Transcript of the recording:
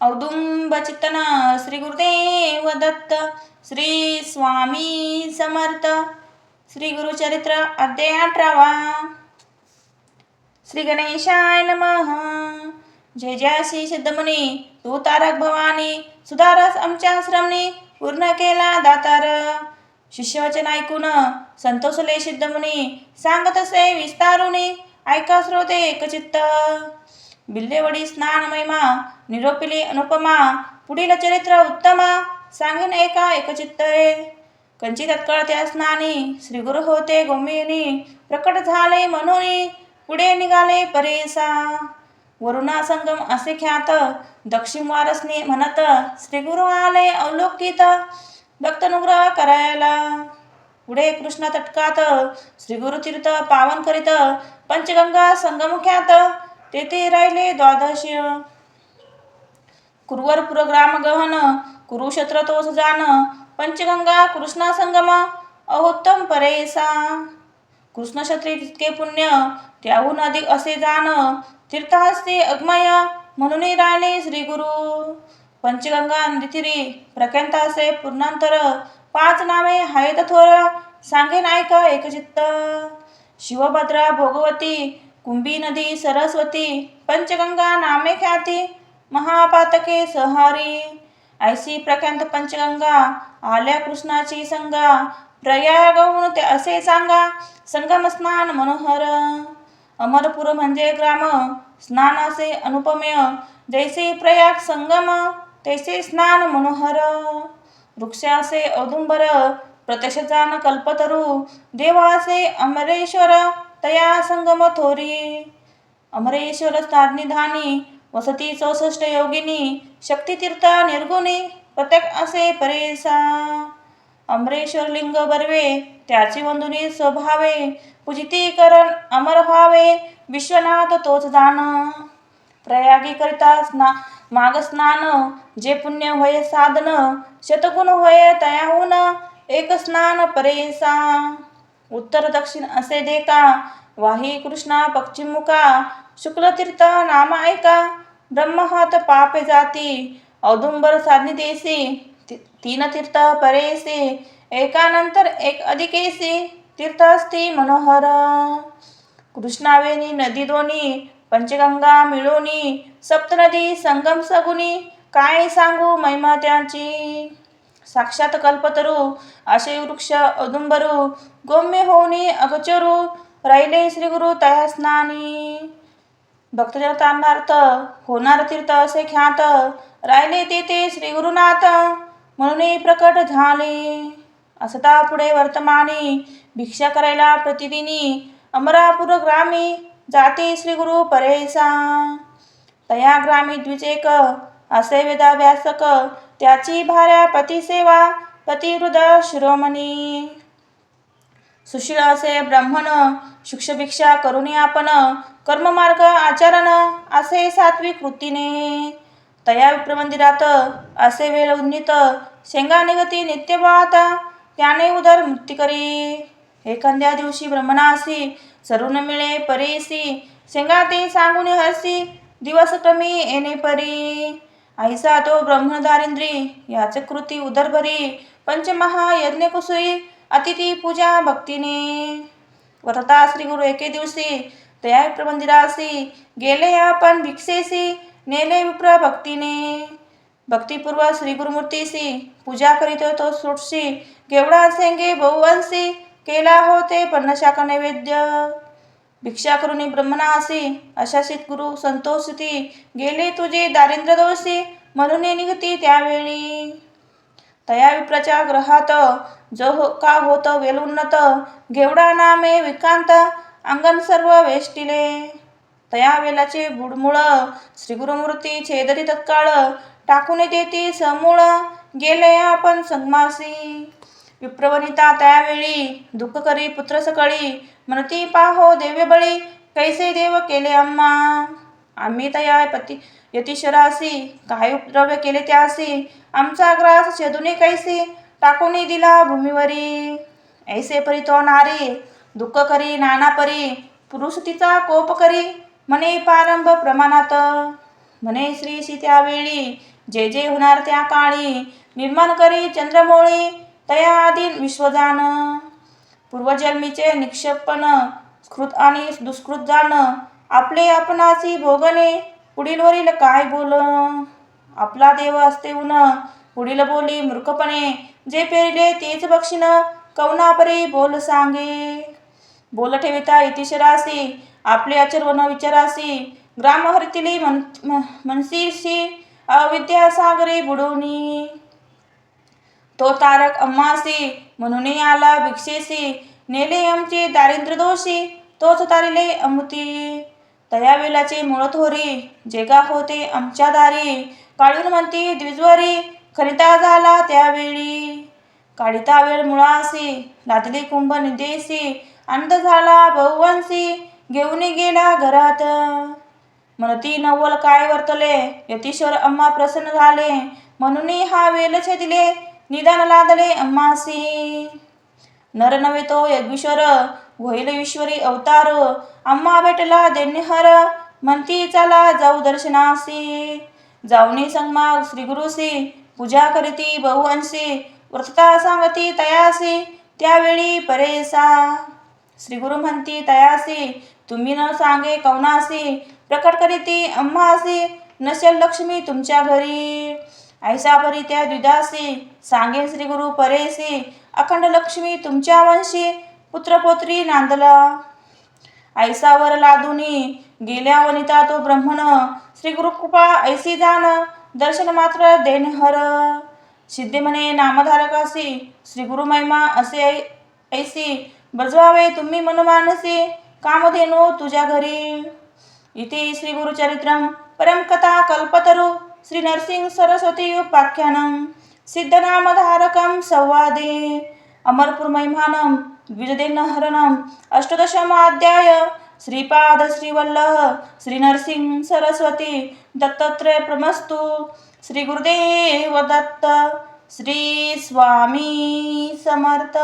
औदुंबचित्तन श्री गुरुदेव दत्त श्री स्वामी समर्थ श्री गुरुचरित्र अध्याय अठरावा. श्री गणेशाय नमः. जय जय श्री सिद्धमुनी तू तारक भवानी सुधारस आमच्या आश्रमने पूर्ण केला दातार. शिष्यवचन ऐकून संतोषले सिद्धमुनी सांगत असे विस्तारुनी ऐका श्रोते एकचित्त. बिल्लेवडी स्नान महिमा निरोपिली अनुपमा पुढील चरित्र उत्तमा सांगेन एका एकचित्तये. कंची तत्काळ त्या स्नानी श्रीगुरु होते गोमिनी प्रकट झाले म्हणून पुढे निघाले परेसा. वरुणा संगम असे ख्यात दक्षिण वारसने म्हणत श्रीगुरु आले अवलोकित भक्तनुग्रह करायला. पुढे कृष्ण तटकात श्री गुरुतीर्थ पावन करीत पंचगंगा संगम ख्यात तेथे राहिले द्वादश. कुरवरपुर पुरग्राम गहन कुरुक्षेत्र तोच जाण पंचगंगा कृष्णा संगम अहोत्तम परेसा. कृष्णक्षत्री तितके पुण्य त्याहून अधिक असे जाण तीर्थहस्ती अग्मय म्हणून राहिले श्री गुरु पंचगंगा नदीतीरी प्रख्यात असे पूर्णांतर पाच नामे हायत थोर सांगेन ऐका एकचित्त. शिवभद्रा भोगवती कुंभी नदी सरस्वती पंचगंगा नामे ख्याती महापातके सहारी। ऐसी प्रख्यात पंचगंगा आल्या कृष्णाची संगा प्रयागहून ते असे सांगा संगम स्नान मनोहर। अमरपूर म्हणजे ग्राम स्नान असे अनुपमेय जैसे प्रयाग संगम तैसे स्नान मनोहर। वृक्षासे औदुंबर प्रत्यक्ष कल्पतरू देवासे अमरेश्वर तया संगम थोरी। अमरेश्वर स्थानिधानी वसती चौसष्ट योगिनी शक्तितीर्थ निर्गुणी प्रत्येक असे परेसा। अमरेश्वर लिंग बर्वे त्याची वंदुनी स्वभावे पूजितीकरण अमर व्हावे विश्वनाथ तोच जाण। प्रयागी करिता स्ना माग स्नान जे पुण्य होय साधन शतगुण होय तयाहून एक स्नान परेसा। उत्तर दक्षिण असे देखा. वाही कृष्णा पश्चिमुका शुक्लतीर्थ नाम ऐका. ब्रह्महात पापे जाती. औदुंबर साधनी देसी. ती- तीन तीर्थ परेसी. एकानंतर एक अधिकेसी. तीर्थस्ती मनोहर. कृष्णावेणी नदी दोनी. पंचगंगा मिळोनी. सप्तनदी संगम सगुनी. काय सांगू महिमा त्यांची साक्षात कल्पतरू असे वृक्ष औदुंबरू गोम्य होऊनी अगचरू राहिले श्री गुरु तया स्नानी। भक्तजनार्थ होणार तीर्थ असे ख्यात राहिले तेथे श्री गुरुनाथ म्हणून प्रकट झाले। असता पुढे वर्तमानी भिक्षा करायला प्रतिदिनी अमरापूर ग्रामी जाते श्री गुरु परेसा। तया ग्रामी द्विजेक असे वेदाभ्यासक त्याची भार्या पतिसेवा पतिहृद शिरोमणी. सुशील असे ब्राह्मण शिक्षभिक्षा करुणी आपण कर्ममार्ग आचरण असे सात्विक कृतीने तया विप्रमंदिरात असे वेळ उन्नीत शेंगा निगती नित्यवात त्याने उदर मृत्यू करी. एखाद्या दिवशी ब्रह्मणासी सरून मिळे परेसी शेंगा ते सांगून हरसी दिवस कमी येणे परी. ऐसा तो ब्रह्मदारिंद्री याच कृती उदरभरी पंचमहा यज्ञकुसुई अतिथी पूजा भक्तीने। व्रता श्री गुरु एके दिवशी तया विप्रमंदिरासी गेले आपण भिक्षेसी नेले विप्र भक्तीने। भक्तिपूर्वक श्री गुरुमूर्तीसी पूजा करीत तो सुटशी गेवडा सेंगे बहुवंशी केला होते पन्नशाख नैवेद्य। भिक्षा करुणी ब्रह्मणासी अशा गुरु संतोषिती गेले तुझे दारिद्र्य दोषी म्हणून निघती त्यावेळी. तया विप्रच्या ग्रहात जो हो का होत वेलुन्नत घेवडा नामे विकांत अंगण सर्व वेष्टिले. तया वेलाचे बुडमुळ श्री गुरुमूर्ती तत्काळ टाकून देती समूळ गेले आपण संगमासी. विप्रवनिता त्यावेळी दुःख करी पुत्र सकळी म्हणती पाहो देवे बळी कैसे देव केले अम्मा? आम्ही तया पती यतीश्वरासी काय उपद्रव्य केले त्यासी? आमचा ग्रास शेदुनी कैसी? टाकून दिला भूमीवरी. ऐसे परी तो नारी दुःख करी नाना परी पुरुष तिचा कोप करी म्हणे प्रारंभ प्रमाणात. म्हणे श्री त्यावेळी जे जे होणार त्या काळी निर्माण करी चंद्रमोळी तयादीन विश्वदान विश्वजान। पूर्वजन्मीचे निक्षेपण स्कृत आणि दुष्कृत जाण आपले आपणाची भोगणे पुढील वरील काय बोल? आपला देव असते उन पुढील बोली मूर्खपणे जे पेरिले तेच बक्षिण कवनापरी बोल सांगे? बोल ठेविता इतिशरासी आपले अचर्व न विचारासी ग्रामहरितिली मन मनसीशी अविद्या सागरी बुडवणी। तो तारक अम्मासी म्हणून आला भिक्षेसी नेले आमचे दारिद्र्य दोषी तोच तारिले अमृती. तया वेलाचे मूळ थोरी जेगा होते आमच्या दारी काळून म्हणती द्विजवरी खरिता झाला त्यावेळी. काढिता वेळ मुळासी लादली कुंभ निदेसी अंध झाला बहुवंशी घेऊन गेला घरात. म्हणती नवल काय वर्तले यतीश्वर अम्मा प्रसन्न झाले म्हणून हा वेल छेदिले निदान लादले अम्मासी। नर नव्हे तो यज्ञेश्वर होईल ईश्वरी अवतार अम्मा भेटला देण्यहर म्हणती चला जाऊ दर्शनासी। जाऊनी संगमा श्री गुरुसी पूजा करीती बहुअंशी व्रतता सांगती तयासी त्यावेळी परेसा। श्री गुरु म्हणती तयासी तुम्ही न सांगे कवनासी प्रकट करीती अम्मासी नसेल लक्ष्मी तुमच्या घरी। ऐसा परी त्या द्विदासी सांगेन श्री गुरु परेसी अखंड लक्ष्मी तुमच्या वंशी पुत्रपोत्री नांदला. ऐसावर लादुनी गेल्या वनिता तो ब्रह्मण श्री गुरुकृपा ऐसी दान दर्शन मात्र देन हर. सिद्धी म्हणे नामधारकासी श्री गुरु महिमा असे ऐ- ऐसी बजवावे तुम्ही मनमानसी कामधेनो तुझ्या घरी. इति श्री गुरुचरित्रम परमकथा कल्पतरू. श्री नरसिंह सरस्वती उपाख्यानम सिद्धनामधारकं संवादे। अमरपुर महिमानं द्विजदिनहरणम् अष्टदशमाध्याय। श्रीपाद श्रीवल्लभ श्री नरसिंह सरस्वती दत्तात्रय प्रमस्तु श्री गुरुदेव दत्त श्री स्वामी समर्थ।